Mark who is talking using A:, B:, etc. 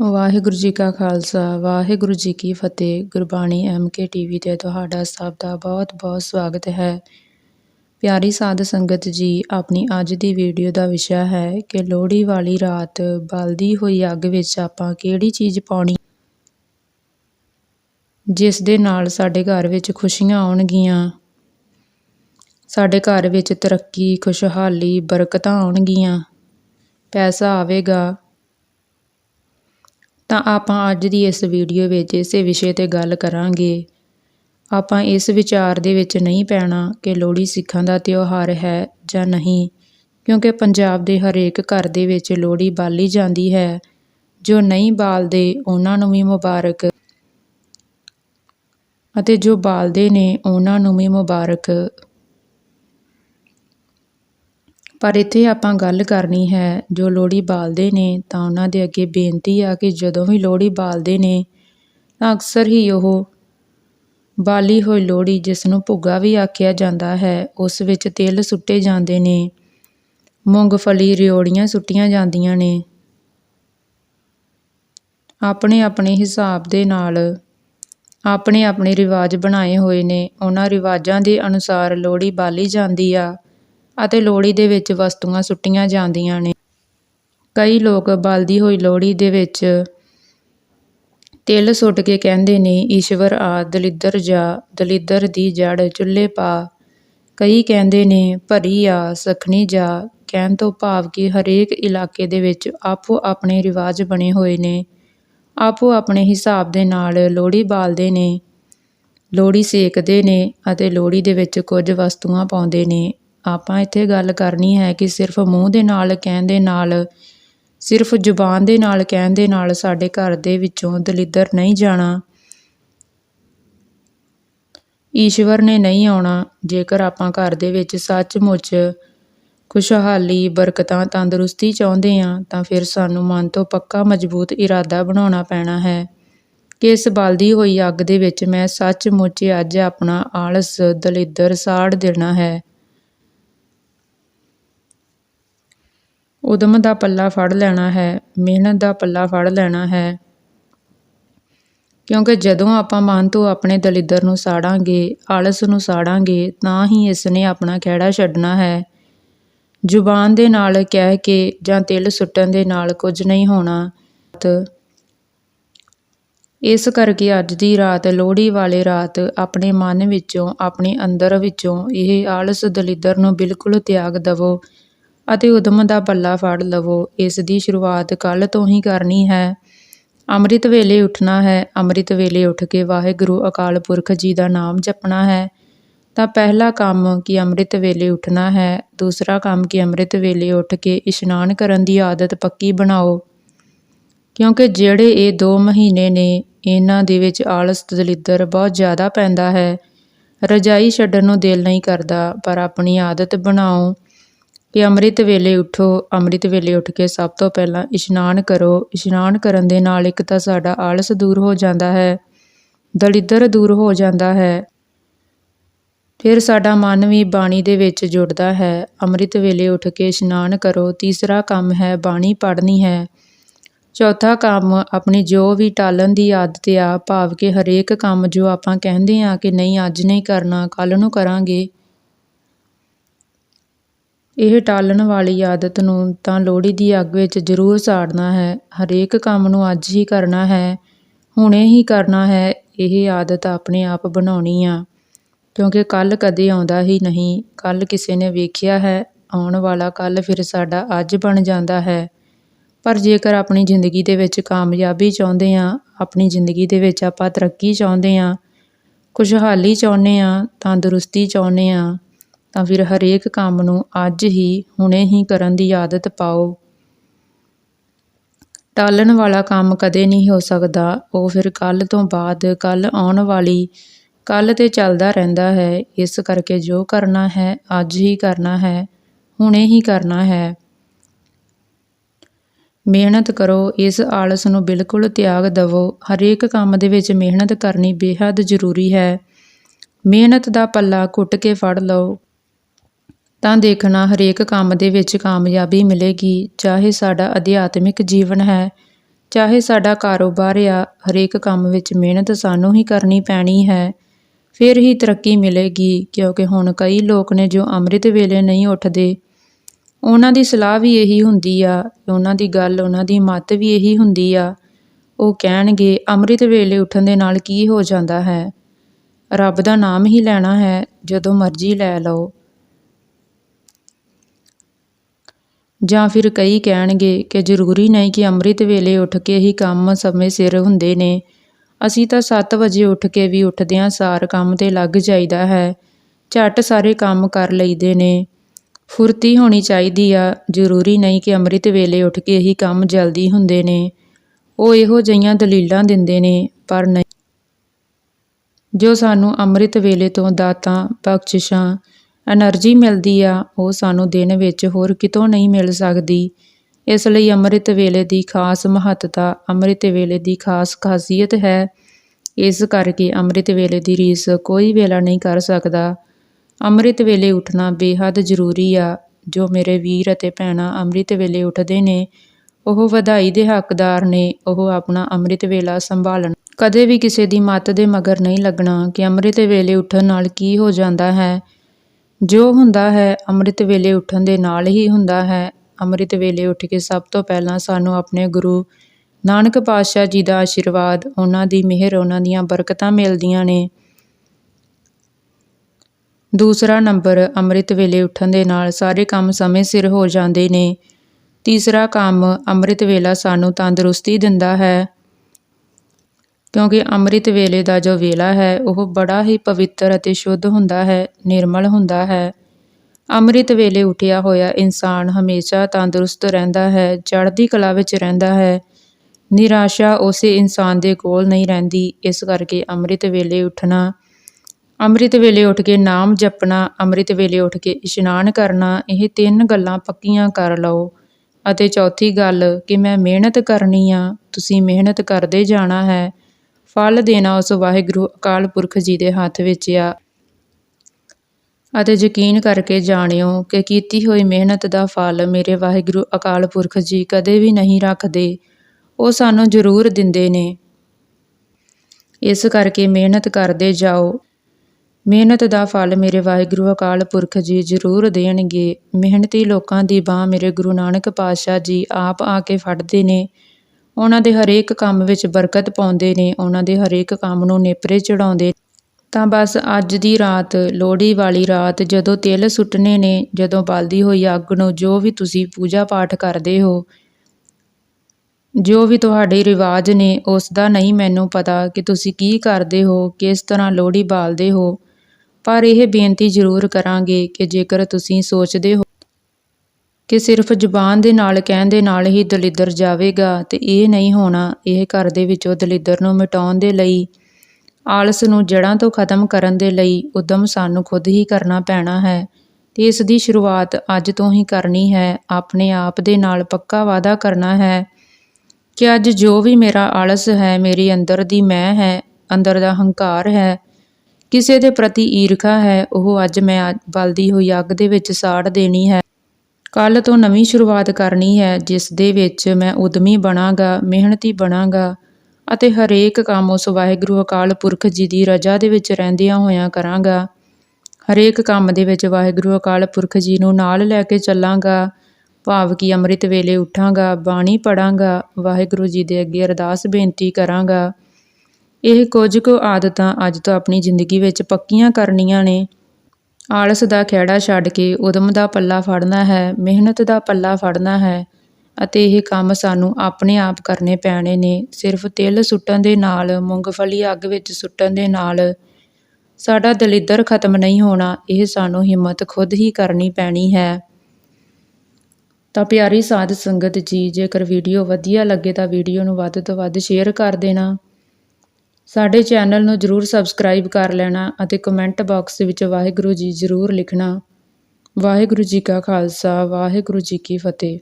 A: ਵਾਹਿਗੁਰੂ ਜੀ ਕਾ ਖਾਲਸਾ, ਵਾਹਿਗੁਰੂ ਜੀ ਕੀ ਫਤਿਹ। Gurbani MK TV ਤੇ ਤੁਹਾਡਾ ਸਭ ਦਾ ਬਹੁਤ-ਬਹੁਤ ਸਵਾਗਤ ਹੈ। ਪਿਆਰੀ ਸਾਧ ਸੰਗਤ ਜੀ, ਆਪਣੀ ਅੱਜ ਦੀ ਵੀਡੀਓ ਦਾ ਵਿਸ਼ਾ ਹੈ ਕਿ ਲੋਹੜੀ ਵਾਲੀ ਰਾਤ ਬਲਦੀ ਹੋਈ ਅੱਗ ਵਿੱਚ ਆਪਾਂ ਕਿਹੜੀ ਚੀਜ਼ ਪਾਉਣੀ? ਜਿਸ ਦੇ ਨਾਲ ਸਾਡੇ ਘਰ ਵਿੱਚ ਖੁਸ਼ੀਆਂ ਆਉਣਗੀਆਂ, ਸਾਡੇ ਘਰ ਵਿੱਚ ਤਰੱਕੀ, ਖੁਸ਼ਹਾਲੀ, ਬਰਕਤਾਂ ਆਉਣਗੀਆਂ, ਪੈਸਾ ਆਵੇਗਾ ਤਾਂ ਆਪਾਂ ਅੱਜ ਦੀ ਇਸ ਵੀਡੀਓ ਵਿੱਚ ਇਸੇ ਵਿਸ਼ੇ ਤੇ ਗੱਲ ਕਰਾਂਗੇ। ਆਪਾਂ ਇਸ ਵਿਚਾਰ ਦੇ ਵਿੱਚ ਨਹੀਂ ਪੈਣਾ ਕਿ ਲੋਹੜੀ ਸਿੱਖਾਂ ਦਾ ਤਿਉਹਾਰ ਹੈ ਜਾਂ ਨਹੀਂ, ਕਿਉਂਕਿ ਪੰਜਾਬ ਦੇ ਹਰੇਕ ਘਰ ਦੇ ਵਿੱਚ ਲੋਹੜੀ ਬਾਲੀ ਜਾਂਦੀ ਹੈ। ਜੋ ਨਹੀਂ ਬਾਲਦੇ, ਉਹਨਾਂ ਨੂੰ ਵੀ ਮੁਬਾਰਕ। ਅਤੇ ਜੋ ਬਾਲਦੇ ਨੇ, ਉਹਨਾਂ ਨੂੰ ਵੀ ਮੁਬਾਰਕ। ਪਰ ਇੱਥੇ ਆਪਾਂ ਗੱਲ ਕਰਨੀ ਹੈ, ਜੋ ਲੋਹੜੀ ਬਾਲਦੇ ਨੇ ਤਾਂ ਉਹਨਾਂ ਦੇ ਅੱਗੇ ਬੇਨਤੀ ਆ ਕਿ ਜਦੋਂ ਵੀ ਲੋਹੜੀ ਬਾਲਦੇ ਨੇ ਤਾਂ ਅਕਸਰ ਹੀ ਉਹ ਬਾਲੀ ਹੋਈ ਲੋਹੜੀ ਜਿਸ ਨੂੰ ਭੁੱਗਾ ਵੀ ਆਖਿਆ ਜਾਂਦਾ ਹੈ, ਉਸ ਵਿੱਚ ਤਿਲ ਸੁੱਟੇ ਜਾਂਦੇ ਨੇ ਮੂੰਗਫਲੀ ਰਿਓੜੀਆਂ ਸੁੱਟੀਆਂ ਜਾਂਦੀਆਂ ਨੇ। ਆਪਣੇ ਆਪਣੇ ਹਿਸਾਬ ਦੇ ਨਾਲ ਆਪਣੇ ਆਪਣੇ ਰਿਵਾਜ ਬਣਾਏ ਹੋਏ ਨੇ, ਉਹਨਾਂ ਰਿਵਾਜਾਂ ਦੇ ਅਨੁਸਾਰ ਲੋਹੜੀ ਬਾਲੀ ਜਾਂਦੀ ਆ। ਅਤੇ ਲੋਹੜੀ ਦੇ ਵਿੱਚ ਵਸਤੂਆਂ ਸੁੱਟੀਆਂ ਜਾਂਦੀਆਂ ਨੇ। ਕਈ ਲੋਕ ਬਲਦੀ ਹੋਈ ਲੋਹੜੀ ਦੇ ਵਿੱਚ ਤਿਲ ਸੁੱਟ ਕੇ ਕਹਿੰਦੇ ਨੇ, ਈਸ਼ਵਰ ਆ, ਦਲਿੱਦਰ ਜਾ, ਦਲਿੱਦਰ ਦੀ ਜੜ ਚੁੱਲ੍ਹੇ ਪਾ। ਕਈ ਕਹਿੰਦੇ ਨੇ, ਭਰੀ ਆ, ਸਖਣੀ ਜਾ। ਕਹਿਣ ਤੋਂ ਭਾਵ ਕਿ ਹਰੇਕ ਇਲਾਕੇ ਦੇ ਵਿੱਚ ਆਪੋ ਆਪਣੇ ਰਿਵਾਜ ਬਣੇ ਹੋਏ ਨੇ। ਆਪੋ ਆਪਣੇ ਹਿਸਾਬ ਦੇ ਨਾਲ ਲੋਹੜੀ ਬਾਲਦੇ ਨੇ, ਲੋਹੜੀ ਸੇਕਦੇ ਨੇ ਅਤੇ ਲੋਹੜੀ ਦੇ ਵਿੱਚ ਕੁਝ ਵਸਤੂਆਂ ਪਾਉਂਦੇ ਨੇ। ਆਪਾਂ ਇੱਥੇ ਗੱਲ ਕਰਨੀ ਹੈ ਕਿ ਸਿਰਫ ਮੂੰਹ ਦੇ ਨਾਲ ਕਹਿਣ ਦੇ ਨਾਲ, ਸਿਰਫ ਜ਼ੁਬਾਨ ਦੇ ਨਾਲ ਕਹਿਣ ਦੇ ਨਾਲ ਸਾਡੇ ਘਰ ਦੇ ਵਿੱਚੋਂ ਦਲਿੱਦਰ ਨਹੀਂ ਜਾਣਾ। ਈਸ਼ਵਰ ਨੇ ਨਹੀਂ ਆਉਣਾ, ਜੇਕਰ ਆਪਾਂ ਘਰ ਦੇ ਵਿੱਚ ਸੱਚਮੁੱਚ ਖੁਸ਼ਹਾਲੀ, ਬਰਕਤਾਂ, ਤੰਦਰੁਸਤੀ ਚਾਹੁੰਦੇ ਆ ਤਾਂ ਫਿਰ ਸਾਨੂੰ ਮਨ ਤੋਂ ਪੱਕਾ ਮਜ਼ਬੂਤ ਇਰਾਦਾ ਬਣਾਉਣਾ ਪੈਣਾ ਹੈ ਕਿ ਇਸ ਬਲਦੀ ਹੋਈ ਅੱਗ ਦੇ ਵਿੱਚ ਮੈਂ ਸੱਚਮੁੱਚ ਅੱਜ ਆਪਣਾ ਆਲਸ, ਦਲਿੱਦਰ ਸਾੜ ਦੇਣਾ ਹੈ। ਉਦਮ ਦਾ ਪੱਲਾ ਫੜ ਲੈਣਾ ਹੈ, ਮਿਹਨਤ ਦਾ ਪੱਲਾ ਫੜ ਲੈਣਾ ਹੈ। ਕਿਉਂਕਿ ਜਦੋਂ ਆਪਾਂ ਮਨ ਤੋਂ ਆਪਣੇ ਦਲਿੱਦਰ ਨੂੰ ਸਾੜਾਂਗੇ, ਆਲਸ ਨੂੰ ਸਾੜਾਂਗੇ, ਤਾਂ ਹੀ ਇਸ ਨੇ ਆਪਣਾ ਖਹਿੜਾ ਛੱਡਣਾ ਹੈ। ਜ਼ੁਬਾਨ ਦੇ ਨਾਲ ਕਹਿ ਕੇ ਜਾਂ ਤਿਲ ਸੁੱਟਣ ਦੇ ਨਾਲ ਕੁਝ ਨਹੀਂ ਹੋਣਾ। ਇਸ ਕਰਕੇ ਅੱਜ ਦੀ ਰਾਤ, ਲੋਹੜੀ ਵਾਲੇ ਰਾਤ, ਆਪਣੇ ਮਨ ਵਿੱਚੋਂ, ਆਪਣੇ ਅੰਦਰ ਵਿੱਚੋਂ ਇਹ ਆਲਸ ਦਲਿੱਦਰ ਨੂੰ ਬਿਲਕੁਲ ਤਿਆਗ ਦਵੋ। ਅਤੇ ਉਦਮ ਦਾ ਪੱਲਾ ਫੜ ਲਵੋ, ਇਸ ਦੀ ਸ਼ੁਰੂਆਤ ਕੱਲ ਤੋਂ ਹੀ ਕਰਨੀ ਹੈ। ਅੰਮ੍ਰਿਤ ਵੇਲੇ ਉੱਠਣਾ ਹੈ। ਅੰਮ੍ਰਿਤ ਵੇਲੇ ਉੱਠ ਕੇ ਵਾਹਿਗੁਰੂ ਅਕਾਲ ਪੁਰਖ ਜੀ ਦਾ ਨਾਮ ਜਪਣਾ ਹੈ। ਤਾਂ ਪਹਿਲਾ ਕੰਮ ਕਿ ਅੰਮ੍ਰਿਤ ਵੇਲੇ ਉੱਠਣਾ ਹੈ। ਦੂਸਰਾ ਕੰਮ ਕਿ ਅੰਮ੍ਰਿਤ ਵੇਲੇ ਉੱਠ ਕੇ ਇਸ਼ਨਾਨ ਕਰਨ ਦੀ ਆਦਤ ਪੱਕੀ ਬਣਾਓ। ਕਿਉਂਕਿ ਜਿਹੜੇ ਇਹ 2 ਮਹੀਨੇ ਨੇ, ਇਹਨਾਂ ਦੇ ਵਿੱਚ ਆਲਸ ਦਲਿੱਦਰ ਬਹੁਤ ਜ਼ਿਆਦਾ ਪੈਂਦਾ ਹੈ। ਰਜਾਈ ਛੱਡਣ ਨੂੰ ਦਿਲ ਨਹੀਂ ਕਰਦਾ, ਪਰ ਆਪਣੀ ਆਦਤ ਬਣਾਓ। ਕਿ ਅੰਮ੍ਰਿਤ ਵੇਲੇ ਉਠੋ, ਅੰਮ੍ਰਿਤ ਵੇਲੇ ਉੱਠ ਕੇ ਸਭ ਤੋਂ ਪਹਿਲਾਂ ਇਸ਼ਨਾਨ ਕਰੋ। ਇਸ਼ਨਾਨ ਕਰਨ ਦੇ ਨਾਲ ਇੱਕ ਤਾਂ ਸਾਡਾ ਆਲਸ ਦੂਰ ਹੋ ਜਾਂਦਾ ਹੈ, ਦਲਿੱਦਰ ਦੂਰ ਹੋ ਜਾਂਦਾ ਹੈ। ਫਿਰ ਸਾਡਾ ਮਨ ਵੀ ਬਾਣੀ ਦੇ ਵਿੱਚ ਜੁੜਦਾ ਹੈ। ਅੰਮ੍ਰਿਤ ਵੇਲੇ ਉੱਠ ਕੇ ਇਸ਼ਨਾਨ ਕਰੋ। ਤੀਸਰਾ ਕੰਮ ਹੈ ਬਾਣੀ ਪੜ੍ਹਨੀ ਹੈ। ਚੌਥਾ ਕੰਮ, ਆਪਣੀ ਜੋ ਵੀ ਟਾਲਣ ਦੀ ਆਦਤ ਆ, ਭਾਵ ਕਿ ਹਰੇਕ ਕੰਮ ਜੋ ਆਪਾਂ ਕਹਿੰਦੇ ਆ ਕਿ ਨਹੀਂ, ਅੱਜ ਨਹੀਂ ਕਰਨਾ ਕੱਲ ਨੂੰ ਕਰਾਂਗੇ ਇਹ ਟਾਲਣ ਵਾਲੀ ਆਦਤ ਨੂੰ ਤਾਂ ਲੋਹੜੀ ਦੀ ਅੱਗ ਵਿੱਚ ਜ਼ਰੂਰ ਸਾੜਨਾ ਹੈ। ਹਰੇਕ ਕੰਮ ਨੂੰ ਅੱਜ ਹੀ ਕਰਨਾ ਹੈ, ਹੁਣੇ ਹੀ ਕਰਨਾ ਹੈ, ਇਹ ਆਦਤ ਆਪਣੇ ਆਪ ਬਣਾਉਣੀ ਆ। ਕਿਉਂਕਿ ਕੱਲ ਕਦੇ ਆਉਂਦਾ ਹੀ ਨਹੀਂ ਕੱਲ ਕਿਸੇ ਨੇ ਵੇਖਿਆ ਹੈ, ਆਉਣ ਵਾਲਾ ਕੱਲ ਫਿਰ ਸਾਡਾ ਅੱਜ ਬਣ ਜਾਂਦਾ ਹੈ। ਪਰ ਜੇਕਰ ਆਪਣੀ ਜ਼ਿੰਦਗੀ ਦੇ ਵਿੱਚ ਕਾਮਯਾਬੀ ਚਾਹੁੰਦੇ ਆ, ਆਪਣੀ ਜ਼ਿੰਦਗੀ ਦੇ ਵਿੱਚ ਆਪਾਂ ਤਰੱਕੀ ਚਾਹੁੰਦੇ ਆ, ਖੁਸ਼ਹਾਲੀ ਚਾਹੁੰਦੇ ਆ, ਤੰਦਰੁਸਤੀ ਚਾਹੁੰਦੇ ਆ ਤਾਂ ਫਿਰ ਹਰੇਕ ਕੰਮ ਨੂੰ ਅੱਜ ਹੀ, ਹੁਣੇ ਹੀ ਕਰਨ ਦੀ ਆਦਤ ਪਾਓ। ਟਾਲਣ ਵਾਲਾ ਕੰਮ ਕਦੇ ਨਹੀਂ ਹੋ ਸਕਦਾ। ਉਹ ਫਿਰ ਕੱਲ ਤੋਂ ਬਾਅਦ ਕੱਲ ਆਉਣ ਵਾਲੀ, ਕੱਲ ਤੇ ਚੱਲਦਾ ਰਹਿੰਦਾ ਹੈ। ਇਸ ਕਰਕੇ ਜੋ ਕਰਨਾ ਹੈ, ਅੱਜ ਹੀ ਕਰਨਾ ਹੈ, ਹੁਣੇ ਹੀ ਕਰਨਾ ਹੈ। ਮਿਹਨਤ ਕਰੋ, ਇਸ ਆਲਸ ਨੂੰ ਬਿਲਕੁਲ ਤਿਆਗ ਦਿਵੋ। ਹਰੇਕ ਕੰਮ ਦੇ ਵਿੱਚ ਮਿਹਨਤ ਕਰਨੀ ਬੇहद ਜ਼ਰੂਰੀ ਹੈ। ਮਿਹਨਤ ਦਾ ਪੱਲਾ ਕੁੱਟ ਕੇ ਫੜ ਲਓ। ਤਾਂ ਦੇਖਣਾ ਹਰੇਕ ਕੰਮ ਦੇ ਵਿੱਚ ਕਾਮਯਾਬੀ ਮਿਲੇਗੀ। ਚਾਹੇ ਸਾਡਾ ਅਧਿਆਤਮਿਕ ਜੀਵਨ ਹੈ, ਚਾਹੇ ਸਾਡਾ ਕਾਰੋਬਾਰ ਆ, ਹਰੇਕ ਕੰਮ ਵਿੱਚ ਮਿਹਨਤ ਸਾਨੂੰ ਹੀ ਕਰਨੀ ਪੈਣੀ ਹੈ, ਫਿਰ ਹੀ ਤਰੱਕੀ ਮਿਲੇਗੀ। ਕਿਉਂਕਿ ਹੁਣ ਕਈ ਲੋਕ ਨੇ ਜੋ ਅੰਮ੍ਰਿਤ ਵੇਲੇ ਨਹੀਂ ਉੱਠਦੇ, ਉਹਨਾਂ ਦੀ ਸਲਾਹ ਵੀ ਇਹੀ ਹੁੰਦੀ ਆ, ਉਹਨਾਂ ਦੀ ਗੱਲ, ਉਹਨਾਂ ਦੀ ਮੱਤ ਵੀ ਇਹੀ ਹੁੰਦੀ ਆ। ਉਹ ਕਹਿਣਗੇ, ਅੰਮ੍ਰਿਤ ਵੇਲੇ ਉੱਠਣ ਦੇ ਨਾਲ ਕੀ ਹੋ ਜਾਂਦਾ ਹੈ? ਰੱਬ ਦਾ ਨਾਮ ਹੀ ਲੈਣਾ ਹੈ, ਜਦੋਂ ਮਰਜ਼ੀ ਲੈ ਲਓ। ਜਾਂ ਫਿਰ ਕਈ ਕਹਿਣਗੇ ਕਿ ਜ਼ਰੂਰੀ ਨਹੀਂ ਕਿ ਅੰਮ੍ਰਿਤ ਵੇਲੇ ਉੱਠ ਕੇ ਹੀ ਕੰਮ ਸਮੇਂ ਸਿਰ ਹੁੰਦੇ ਨੇ। ਅਸੀਂ ਤਾਂ 7 ਵਜੇ ਉੱਠ ਕੇ ਵੀ ਉੱਠਦਿਆਂ ਸਾਰ ਕੰਮ ਤੇ ਲੱਗ ਜਾਈਦਾ ਹੈ। ਝੱਟ ਸਾਰੇ ਕੰਮ ਕਰ ਲਈਦੇ ਨੇ। ਫੁਰਤੀ ਹੋਣੀ ਚਾਹੀਦੀ ਆ। ਜ਼ਰੂਰੀ ਨਹੀਂ ਕਿ ਅੰਮ੍ਰਿਤ ਵੇਲੇ ਉੱਠ ਕੇ ਹੀ ਕੰਮ ਜਲਦੀ ਹੁੰਦੇ ਨੇ। ਉਹ ਇਹੋ ਜਿਹੀਆਂ ਦਲੀਲਾਂ ਦਿੰਦੇ ਨੇ, ਪਰ ਨਹੀਂ। ਜੋ ਸਾਨੂੰ ਅੰਮ੍ਰਿਤ ਵੇਲੇ ਤੋਂ ਦਾਤਾਂ, ਬਖਸ਼ਿਸ਼ਾਂ ਐਨਰਜੀ ਮਿਲਦੀ ਆ, ਉਹ ਸਾਨੂੰ ਦਿਨ ਵਿੱਚ ਹੋਰ ਕਿਤੋਂ ਨਹੀਂ ਮਿਲ ਸਕਦੀ। ਇਸ ਲਈ ਅੰਮ੍ਰਿਤ ਵੇਲੇ ਦੀ ਖਾਸ ਮਹੱਤਤਾ, ਅੰਮ੍ਰਿਤ ਵੇਲੇ ਦੀ ਖਾਸ ਖਾਸੀਅਤ ਹੈ। ਇਸ ਕਰਕੇ ਅੰਮ੍ਰਿਤ ਵੇਲੇ ਦੀ ਰੀਸ ਕੋਈ ਵੇਲਾ ਨਹੀਂ ਕਰ ਸਕਦਾ। ਅੰਮ੍ਰਿਤ ਵੇਲੇ ਉੱਠਣਾ ਬੇਹੱਦ ਜ਼ਰੂਰੀ ਆ। ਜੋ ਮੇਰੇ ਵੀਰ ਅਤੇ ਭੈਣਾ ਅੰਮ੍ਰਿਤ ਵੇਲੇ ਉੱਠਦੇ ਨੇ, ਉਹ ਵਧਾਈ ਦੇ ਹੱਕਦਾਰ ਨੇ, ਉਹ ਆਪਣਾ ਅੰਮ੍ਰਿਤ ਵੇਲਾ ਸੰਭਾਲਣ। ਕਦੇ ਵੀ ਕਿਸੇ ਦੀ ਮੱਤ ਦੇ ਮਗਰ ਨਹੀਂ ਲੱਗਣਾ ਕਿ ਅੰਮ੍ਰਿਤ ਵੇਲੇ ਉੱਠਣ ਨਾਲ ਕੀ ਹੋ ਜਾਂਦਾ ਹੈ। ਜੋ ਹੁੰਦਾ ਹੈ, ਅੰਮ੍ਰਿਤ ਵੇਲੇ ਉੱਠਣ ਦੇ ਨਾਲ ਹੀ ਹੁੰਦਾ ਹੈ। ਅੰਮ੍ਰਿਤ ਵੇਲੇ ਉੱਠ ਕੇ ਸਭ ਤੋਂ ਪਹਿਲਾਂ ਸਾਨੂੰ ਆਪਣੇ ਗੁਰੂ ਨਾਨਕ ਪਾਤਸ਼ਾਹ ਜੀ ਦਾ ਆਸ਼ੀਰਵਾਦ, ਉਹਨਾਂ ਦੀ ਮਿਹਰ, ਉਹਨਾਂ ਦੀਆਂ ਬਰਕਤਾਂ ਮਿਲਦੀਆਂ ਨੇ। ਦੂਸਰਾ ਨੰਬਰ, ਅੰਮ੍ਰਿਤ ਵੇਲੇ ਉੱਠਣ ਦੇ ਨਾਲ ਸਾਰੇ ਕੰਮ ਸਮੇਂ ਸਿਰ ਹੋ ਜਾਂਦੇ ਨੇ। ਤੀਸਰਾ ਕੰਮ, ਅੰਮ੍ਰਿਤ ਵੇਲਾ ਸਾਨੂੰ ਤੰਦਰੁਸਤੀ ਦਿੰਦਾ ਹੈ। ਕਿਉਂਕਿ ਅੰਮ੍ਰਿਤ ਵੇਲੇ ਦਾ ਜੋ ਵੇਲਾ ਹੈ, ਉਹ ਬੜਾ ਹੀ ਪਵਿੱਤਰ ਅਤੇ ਸ਼ੁੱਧ ਹੁੰਦਾ ਹੈ, ਨਿਰਮਲ ਹੁੰਦਾ ਹੈ। ਅੰਮ੍ਰਿਤ ਵੇਲੇ ਉਠਿਆ ਹੋਇਆ ਇਨਸਾਨ ਹਮੇਸ਼ਾ ਤੰਦਰੁਸਤ ਰਹਿੰਦਾ ਹੈ, ਚੜ੍ਹਦੀ ਕਲਾ ਵਿੱਚ ਰਹਿੰਦਾ ਹੈ। ਨਿਰਾਸ਼ਾ ਉਸੇ ਇਨਸਾਨ ਦੇ ਕੋਲ ਨਹੀਂ ਰਹਿੰਦੀ, ਇਸ ਕਰਕੇ ਅੰਮ੍ਰਿਤ ਵੇਲੇ ਉੱਠਣਾ। ਅੰਮ੍ਰਿਤ ਵੇਲੇ ਉੱਠ ਕੇ ਨਾਮ ਜਪਣਾ, ਅੰਮ੍ਰਿਤ ਵੇਲੇ ਉੱਠ ਕੇ ਇਸ਼ਨਾਨ ਕਰਨਾ, ਇਹ ਤਿੰਨ ਗੱਲਾਂ ਪੱਕੀਆਂ ਕਰ ਲਓ। ਅਤੇ ਚੌਥੀ ਗੱਲ, ਕਿ ਮੈਂ ਮਿਹਨਤ ਕਰਨੀ ਆ, ਤੁਸੀਂ ਮਿਹਨਤ ਕਰਦੇ ਜਾਣਾ ਹੈ। ਫਲ ਦੇਣਾ ਉਸ ਵਾਹਿਗੁਰੂ ਅਕਾਲ ਪੁਰਖ ਜੀ ਦੇ ਹੱਥ ਵਿੱਚ ਆ। ਅਤੇ ਯਕੀਨ ਕਰਕੇ ਜਾਣਿਓ ਕਿ ਕੀਤੀ ਹੋਈ ਮਿਹਨਤ ਦਾ ਫਲ ਮੇਰੇ ਵਾਹਿਗੁਰੂ ਅਕਾਲ ਪੁਰਖ ਜੀ ਕਦੇ ਵੀ ਨਹੀਂ ਰੱਖਦੇ। ਉਹ ਸਾਨੂੰ ਜ਼ਰੂਰ ਦਿੰਦੇ ਨੇ। ਇਸ ਕਰਕੇ ਮਿਹਨਤ ਕਰਦੇ ਜਾਓ। ਮਿਹਨਤ ਦਾ ਫਲ ਮੇਰੇ ਵਾਹਿਗੁਰੂ ਅਕਾਲ ਪੁਰਖ ਜੀ ਜ਼ਰੂਰ ਦੇਣਗੇ। ਮਿਹਨਤੀ ਲੋਕਾਂ ਦੀ ਬਾਹ ਮੇਰੇ ਗੁਰੂ ਨਾਨਕ ਪਾਤਸ਼ਾਹ ਜੀ ਆਪ ਆ ਕੇ ਫੜਦੇ ਨੇ। ਉਹਨਾਂ ਦੇ ਹਰੇਕ ਕੰਮ ਵਿੱਚ ਬਰਕਤ ਪਾਉਂਦੇ ਨੇ, ਉਹਨਾਂ ਦੇ ਹਰੇਕ ਕੰਮ ਨੂੰ ਨੇਪਰੇ ਚੜਾਉਂਦੇ ਤਾਂ ਬਸ ਅੱਜ ਦੀ ਰਾਤ, ਲੋਹੜੀ ਵਾਲੀ ਰਾਤ, ਜਦੋਂ ਤਿਲ ਸੁੱਟਨੇ ਨੇ, ਜਦੋਂ ਬਲਦੀ ਹੋਈ ਅੱਗ ਨੂੰ ਜੋ ਵੀ ਤੁਸੀਂ ਪੂਜਾ ਪਾਠ ਕਰਦੇ ਹੋ, ਜੋ ਵੀ ਤੁਹਾਡੇ ਰਿਵਾਜ ਨੇ, ਉਸ ਦਾ ਨਹੀਂ ਮੈਨੂੰ ਪਤਾ ਕਿ ਤੁਸੀਂ ਕੀ ਕਰਦੇ ਹੋ, ਕਿਸ ਤਰ੍ਹਾਂ ਲੋਹੜੀ ਬਾਲਦੇ ਹੋ। ਪਰ ਇਹ ਬੇਨਤੀ ਜ਼ਰੂਰ ਕਰਾਂਗੇ ਕਿ ਜੇਕਰ ਤੁਸੀਂ ਸੋਚਦੇ ਹੋ ਕਿ ਸਿਰਫ ਜ਼ੁਬਾਨ ਦੇ ਨਾਲ, ਕਹਿਣ ਦੇ ਨਾਲ ਹੀ ਦਲਿੱਦਰ ਜਾਵੇਗਾ ਤੇ ਇਹ ਨਹੀਂ ਹੋਣਾ। ਇਹ ਘਰ ਦੇ ਵਿੱਚੋਂ ਦਲਿੱਦਰ ਨੂੰ ਮਿਟਾਉਣ ਦੇ ਲਈ, ਆਲਸ ਨੂੰ ਜੜਾਂ ਤੋਂ ਖਤਮ ਕਰਨ ਦੇ ਲਈ ਉਦਮ ਸਾਨੂੰ ਖੁਦ ਹੀ ਕਰਨਾ ਪੈਣਾ ਹੈ। ਤੇ ਇਸ ਦੀ ਸ਼ੁਰੂਆਤ ਅੱਜ ਤੋਂ ਹੀ ਕਰਨੀ ਹੈ। ਆਪਣੇ ਆਪ ਦੇ ਨਾਲ ਪੱਕਾ ਵਾਅਦਾ ਕਰਨਾ ਹੈ ਕਿ ਅੱਜ ਜੋ ਵੀ ਮੇਰਾ ਆਲਸ ਹੈ, ਮੇਰੀ ਅੰਦਰ ਦੀ ਮੈਂ ਹੈ, ਅੰਦਰ ਦਾ ਹੰਕਾਰ ਹੈ, ਕਿਸੇ ਦੇ ਪ੍ਰਤੀ ਈਰਖਾ ਹੈ, ਉਹ ਅੱਜ ਮੈਂ ਬਲਦੀ ਹੋਈ ਅੱਗ ਦੇ ਵਿੱਚ ਸਾੜ ਦੇਣੀ ਹੈ। ਕੱਲ ਤੋਂ ਨਵੀਂ ਸ਼ੁਰੂਆਤ ਕਰਨੀ ਹੈ, ਜਿਸ ਦੇ ਵਿੱਚ ਮੈਂ ਉਦਮੀ ਬਣਾਂਗਾ, ਮਿਹਨਤੀ ਬਣਾਂਗਾ ਅਤੇ ਹਰੇਕ ਕੰਮ ਉਸ ਵਾਹਿਗੁਰੂ ਅਕਾਲ ਪੁਰਖ ਜੀ ਦੀ ਰਜਾ ਦੇ ਵਿੱਚ ਰਹਿੰਦਿਆਂ ਹੋਇਆਂ ਕਰਾਂਗਾ। ਹਰੇਕ ਕੰਮ ਦੇ ਵਿੱਚ ਵਾਹਿਗੁਰੂ ਅਕਾਲ ਪੁਰਖ ਜੀ ਨੂੰ ਨਾਲ ਲੈ ਕੇ ਚੱਲਾਂਗਾ। ਭਾਵ ਕਿ ਅੰਮ੍ਰਿਤ ਵੇਲੇ ਉਠਾਂਗਾ, ਬਾਣੀ ਪੜਾਂਗਾ ਵਾਹਿਗੁਰੂ ਜੀ ਦੇ ਅੱਗੇ ਅਰਦਾਸ ਬੇਨਤੀ ਕਰਾਂਗਾ। ਇਹ ਕੁਝ ਕੁ ਆਦਤਾਂ ਅੱਜ ਤੋਂ ਆਪਣੀ ਜ਼ਿੰਦਗੀ ਵਿੱਚ ਪੱਕੀਆਂ ਕਰਨੀਆਂ ਨੇ। ਆਲਸ ਦਾ ਖਿਹੜਾ ਛੱਡ ਕੇ ਉਦਮ ਦਾ ਪੱਲਾ ਫੜਨਾ ਹੈ, ਮਿਹਨਤ ਦਾ ਪੱਲਾ ਫੜਨਾ ਹੈ ਅਤੇ ਇਹ ਕੰਮ ਸਾਨੂੰ ਆਪਣੇ ਆਪ ਕਰਨੇ ਪੈਣੇ ਨੇ। ਸਿਰਫ ਤਿਲ ਸੁੱਟਣ ਦੇ ਨਾਲ, ਮੂੰਗਫਲੀ ਅੱਗ ਵਿੱਚ ਸੁੱਟਣ ਦੇ ਨਾਲ ਸਾਡਾ ਦਲਿੱਦਰ ਖਤਮ ਨਹੀਂ ਹੋਣਾ, ਇਹ ਸਾਨੂੰ ਹਿੰਮਤ ਖੁਦ ਹੀ ਕਰਨੀ ਪੈਣੀ ਹੈ। ਤਾਂ ਪਿਆਰੀ ਸਾਧ ਸੰਗਤ ਜੀ, ਜੇਕਰ ਵੀਡੀਓ ਵਧੀਆ ਲੱਗੇ ਤਾਂ ਵੀਡੀਓ ਨੂੰ ਵੱਧ ਤੋਂ ਵੱਧ ਸ਼ੇਅਰ ਕਰ ਦੇਣਾ। ਸਾਡੇ ਚੈਨਲ ਨੂੰ ਜਰੂਰ ਸਬਸਕ੍ਰਾਈਬ ਕਰ ਲੈਣਾ ਅਤੇ ਕਮੈਂਟ ਬਾਕਸ ਵਿੱਚ ਵਾਹਿਗੁਰੂ ਜੀ ਜਰੂਰ ਲਿਖਣਾ। ਵਾਹਿਗੁਰੂ ਜੀ ਕਾ ਖਾਲਸਾ, ਵਾਹਿਗੁਰੂ ਜੀ ਕੀ ਫਤਿਹ।